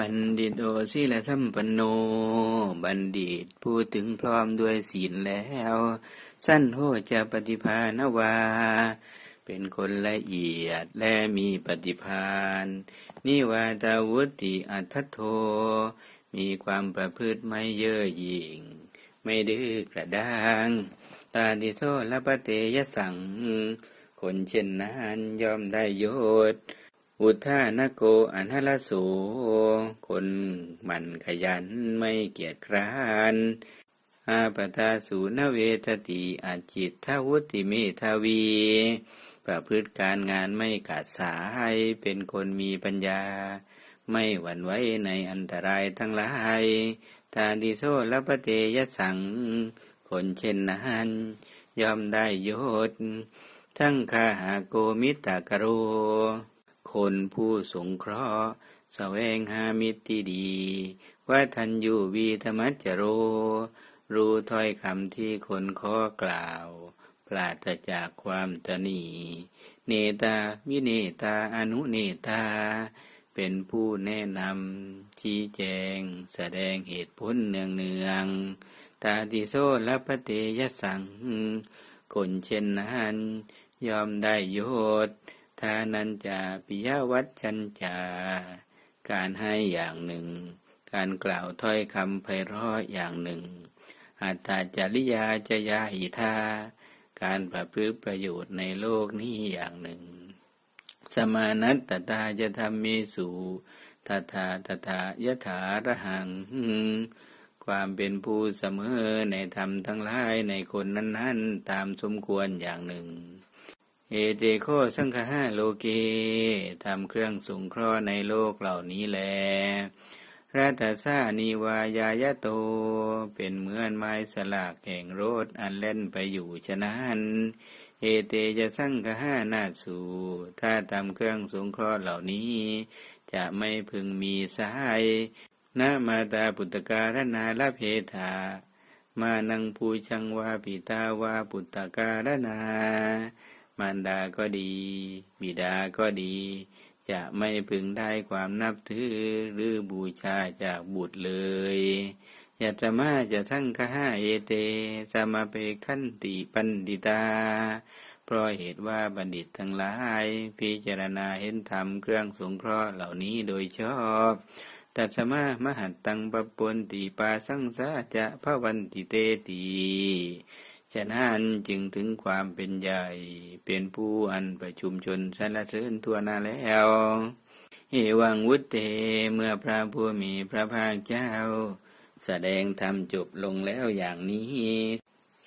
ปัณฑิตโอสิละสัมปันโน บัณฑิตพูดถึงพร้อมด้วยศีลแล้ว สั้นโหจะปฏิภาณวา เป็นคนละเอียดและมีปฏิภาณนิวาตาวุติอัตโท มีความประพฤติไม่เย่อหยิ่ง ไม่ดื้อกระด้าง ตาดิโซละปะเตยสัง คนเช่นนั้นยอมได้โยชน์ อุทานโกอันหละโสคนมันขยันไม่เกียจคร้านอาปตาสูนเวทติอาจิตทวุติเมทาวี ประพฤติการงานไม่ขาดสาย เป็นคนมีปัญญา ไม่หวั่นไหวในอันตรายทั้งหลายทาดิโซละปเตยสัง คนเช่นนั้นยอมได้ยศ ทั้งคาหาโกมิตากโร คนผู้สงเคราะห์แสวงหามิตรที่ดีว่าทันอยู่วีธรรมจโร รู้ถ้อยคำที่คนข้อกล่าว ปราศจากความตนีเนตาวิเนตาอนุเนตา เป็นผู้แนะนำชี้แจง แสดงเหตุผลเนืองเนืองตาติโซละปเตยสังคนเช่นนั้นยอมได้โยชน์ ทานันจาปิยวัชชัญจาการให้อย่างหนึ่ง การกล่าวถ้อยคำไพเราะอย่างหนึ่ง อัตตาจริยาจยาหิทาการประพฤติประโยชน์ในโลกนี้อย่างหนึ่ง สมานัตตตาจะทำมีสู่ตถาตถายถาระหัง ความเป็นผู้เสมอในธรรมทั้งหลายในคนนั้น ๆ ตามสมควรอย่างหนึ่ง เอเตโคสังฆาโลเกทำเครื่องสงเคราะห์ในโลกเหล่านี้แลรัตสานิวายายโต เป็นเหมือนไม้สลากแห่งโรดอันเล่นไปอยู่ฉะนั้นเอเตจะสังฆานาสูถ้าทำเครื่องสงเคราะห์เหล่านี้ จะไม่พึงมีสายนามาตาปุตตการนาลเพธามานังภูชังวาปิตาวาปุตตการนา มารดาก็ดี บิดาก็ดี จะไม่พึงได้ความนับถือหรือบูชาจากบุตรเลยยาตมาจะทั้งคหาเอเตสมาเปขันติปันดิตา เพราะเหตุว่าบัณฑิตทั้งหลาย พิจารณาเห็นธรรมเครื่องสงเคราะห์เหล่านี้โดยชอบตัสมามหัตตังปปนติปาสังสาจะพระวันติเตตี ฉะนั้นจึงถึงความเป็นใหญ่เป็นผู้อันประชุมชนสรรเสริญทั่วหน้าแล้วเอวังวุตเตเมื่อพระผู้มีพระภาคเจ้า แสดงธรรมจบลงแล้วอย่างนี้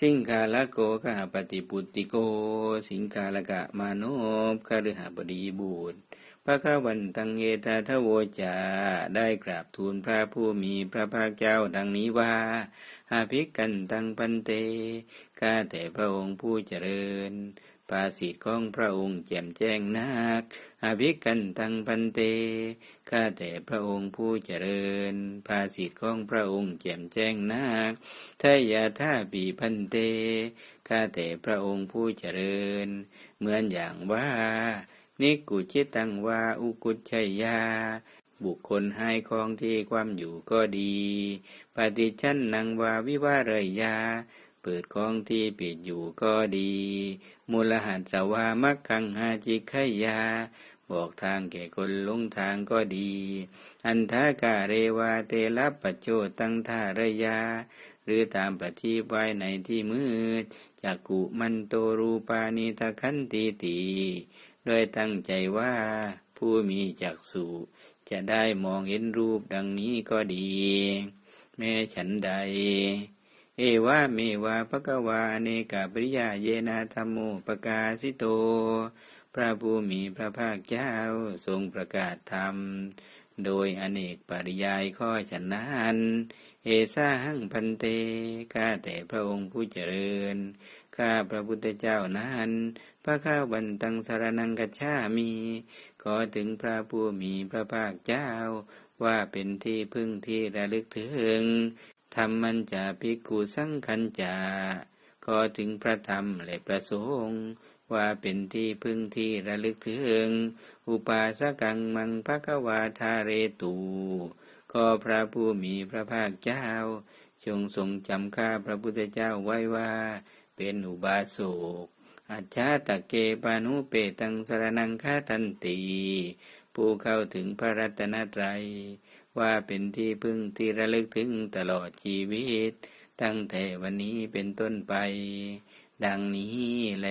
สิงคาลโกกาปฏิปุติโก สิงคาลกะมานพคฤหบดีบูตร พระข้าวันตังเยตาทโวจา ได้กราบทูลพระผู้มีพระภาคเจ้าดังนี้ว่าอาภิกันตังปันเต ข้าแต่พระองค์ผู้เจริญ ภาษิตของพระองค์แจ่มแจ้งนักอาภิกันตังปันเต ข้าแต่พระองค์ผู้เจริญ ภาษิตของพระองค์แจ่มแจ้งนักทายาท่าปีพันเต ข้าแต่พระองค์ผู้เจริญ เหมือนอย่างว่า นิกุจิตังวาอุกุชัยยา บุคคลให้ของที่ความอยู่ก็ดี ปฏิชันนังวาวิวาเรยา เปิดของที่ปิดอยู่ก็ดี มูลหัสวามักขังหาจิขยา บอกทางแก่คนลงทางก็ดี อันทากาเรวาเตลับปัจโจตังทารยาหรือตามปฏิไว้ในที่มืดจากกุมันโตรูปานิตะคันตีตี โดยตั้งใจว่าผู้มีจักษุจะได้มองเห็นรูปดังนี้ก็ดี แม้ฉันใด เอวาเมวาปะกวาเนกาปริยาเยนาธรรมโมปกาสิโต พระผู้มีพระภาคเจ้าทรงประกาศธรรม โดยอเนกปริยายข้อฉันนั้นเอซาหังพันเต ข้าแต่พระองค์ผู้เจริญ ข้าพระพุทธเจ้านั้น ระข้าวันตังสารนังกัจฉามี ขอถึงพระผู้มีพระภาคเจ้า ว่าเป็นที่พึ่งที่ระลึกถึงธรรมมันจะพิกูสังคันจาขอถึงพระธรรมและประสงค์ว่าเป็นที่พึ่งที่ระลึกถึง อุปาสกังมังภควาทาเรตูขอพระผู้มีพระภาคเจ้า จงทรงจำข้าพระพุทธเจ้าไว้ว่า เป็นอุบาสก อัจฉาตะเกปานุเปตังสรนังคาทันตีผู้เข้าถึงพระรัตนตรัย ว่าเป็นที่พึ่งที่ระลึกถึงตลอดชีวิต ตั้งแต่วันนี้เป็นต้นไป ดังนี้แล